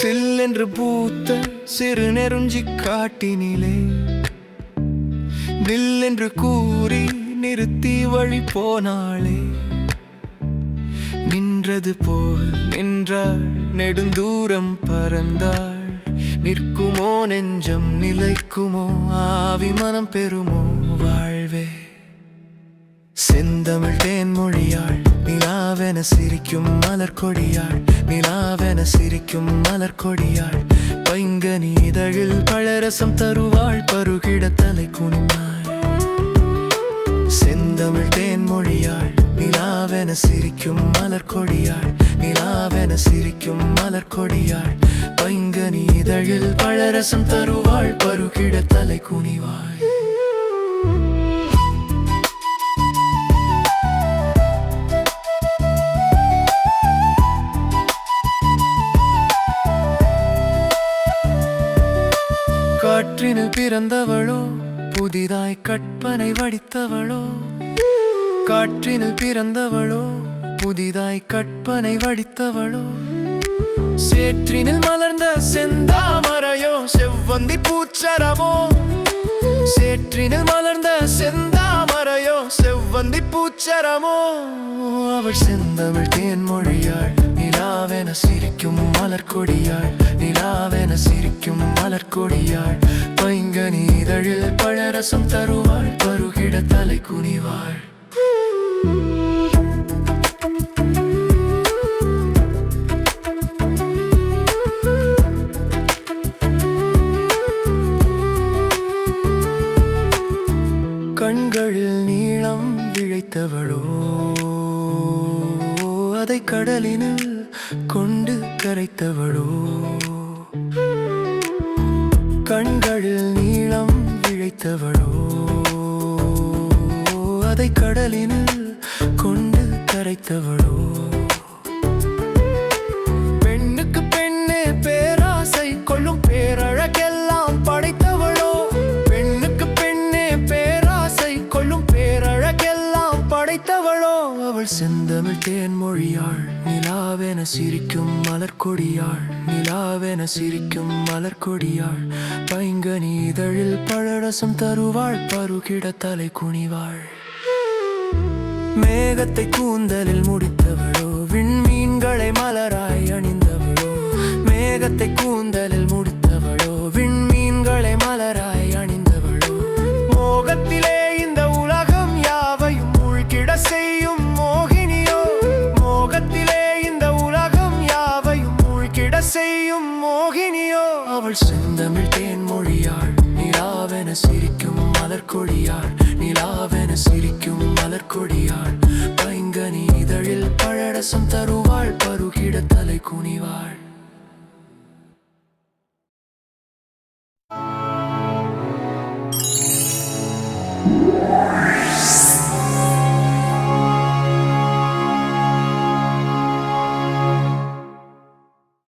சில்லென்று பூத்த சிறு நெருஞ்சி காட்டினிலே. நில் கூறி நிறுத்தி வழி போனாளே. நின்றது போல் நின்றாள் நெடுந்தூரம் பறந்தாள். நிற்குமோ நெஞ்சம் நிலைக்குமோ ஆவி மனம் பெறுமோ வாழ்வே. செந்தமிழ் தேன்மொழியாள் நிலாவென சிரிக்கும் மலர் கொடியாள் நிலா என சிரிக்கும் மலர் கொடியாள் பைங்கனி இதழில் பழரசம் தருவாள் பருகிட தலை குனிந்தாள். செந்தமிழ் தேன்மொழியாள் நிலாவென சிரிக்கும் மலர் கொடியாள் நிலாவென சிரிக்கும் மலர் கொடியாள் பைங்கனி இதழில் பழரசம் தருவாள் பருகிட தலை குனிவாள். காற்றினில் பிறந்தவளோ புதிதாய் கற்பனை வடித்தவளோ காற்றினில் பிறந்தவளோ புதிதாய் கற்பனை வடித்தவளோ. சேற்றினில் மலர்ந்த செந்தாமரையோ செவ்வந்தி பூச்சரமோ சேற்றினில் மலர்ந்த செந்தாமரையோ செவ்வந்தி பூச்சரமோ அவள் செந்தமிழ் தேன்மொழியாள் நிலாவென சிரிக்கும் மலர் கொடியாள் நிலாவென சிரிக்கும் மலர் கொடியாள் இதழில் பழரசம் தருவாள் பருகிட தலை குனிவாள். கண்களில் நீளம் விழைத்தவளோ அதை கடலினில் கொண்டு கரைத்தவளோ. கண் விழைத்தவளோ அதை கடலினில் கொண்டு கரைத்தவளோ? செந்தமிழ் தேன் மொழியாள் நிலாவென சிரிக்கும் மலர் கொடியாள் நிலாவென சிரிக்கும் மலர் கொடியாள் பைங்கனி இதழில் பழரசம் தருவாள். பருகிட தலை குனிவாள். மேகத்தை கூந்தலில் முடித்தவள் அவள் செந்தமிழ் தேன் மொழியாள் நிலாவென சிரிக்கும் மலர் கொடியாள் நிலாவென சிரிக்கும் மலர் கொடியாள் பைங்கனி இதழில் பழரசம் தருவாள். பருகிட தலை குனிவாள். Yeah.